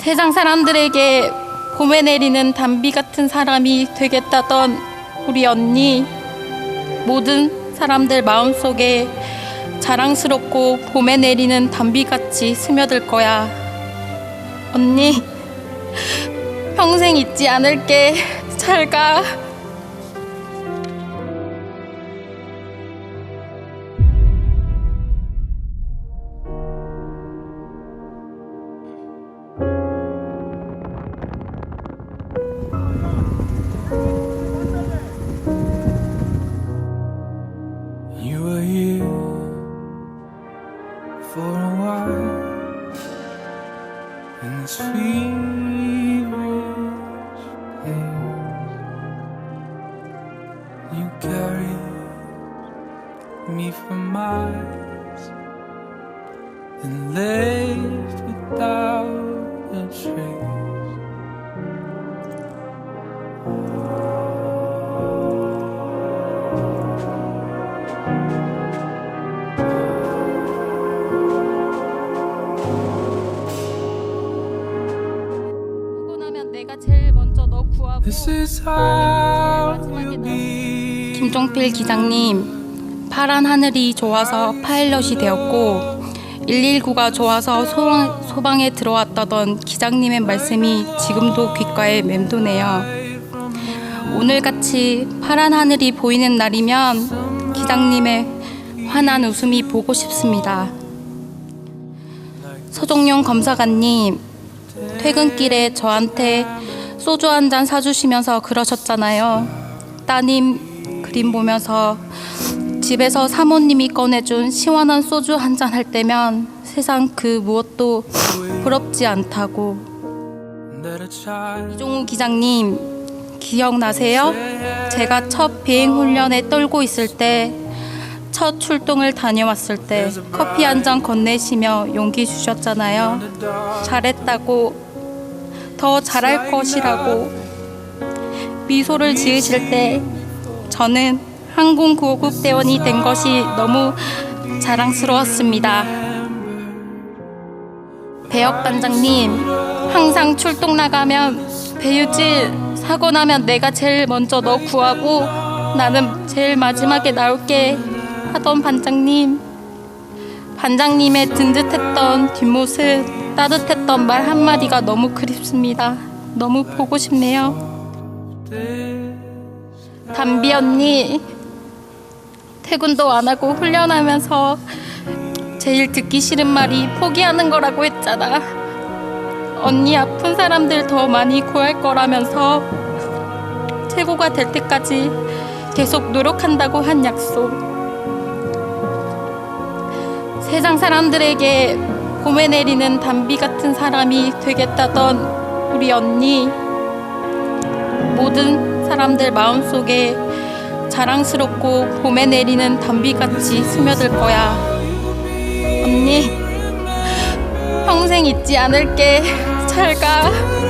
세상 사람들에게 봄에 내리는 단비 같은 사람이 되겠다던 우리 언니 모든 사람들 마음속에 자랑스럽고 봄에 내리는 단비같이 스며들 거야. 언니, 평생 잊지 않을게. 잘 가. This feverish pace. You carried me for miles and left without a trace. 하 제일 먼저 너 구하고. 김종필 기장님 파란 하늘이 좋아서 파일럿이 되었고 119가 좋아서 소방, 소방에 들어왔다던 기장님의 말씀이 지금도 귓가에 맴도네요. 오늘같이 파란 하늘이 보이는 날이면 기장님의 환한 웃음이 보고 싶습니다. 서종용 검사관님 퇴근길에 저한테 소주 한 잔 사주시면서 그러셨잖아요. 따님 그림 보면서 집에서 사모님이 꺼내준 시원한 소주 한 잔 할 때면 세상 그 무엇도 부럽지 않다고. 이종우 기장님 기억나세요? 제가 첫 비행 훈련에 떨고 있을 때 첫 출동을 다녀왔을 때 커피 한 잔 건네시며 용기 주셨잖아요. 잘했다고 더 잘할 것이라고. 미소를 지으실 때 저는 항공 구호국대원이 된 것이 너무 자랑스러웠습니다. 배역 반장님 항상 출동 나가면 배유질 사고 나면 내가 제일 먼저 너 구하고 나는 제일 마지막에 나올게 하던 반장님. 반장님의 든든했던 뒷모습, 따뜻했던 말 한마디가 너무 그립습니다. 너무 보고 싶네요. 담비 언니, 퇴근도 안 하고 훈련하면서 제일 듣기 싫은 말이 포기하는 거라고 했잖아. 언니 아픈 사람들 더 많이 구할 거라면서 최고가 될 때까지 계속 노력한다고 한 약속. 세상 사람들에게 봄에 내리는 단비 같은 사람이 되겠다던 우리 언니. 모든 사람들 마음속에 자랑스럽고 봄에 내리는 단비같이 스며들 거야. 언니 평생 잊지 않을게. 잘 가.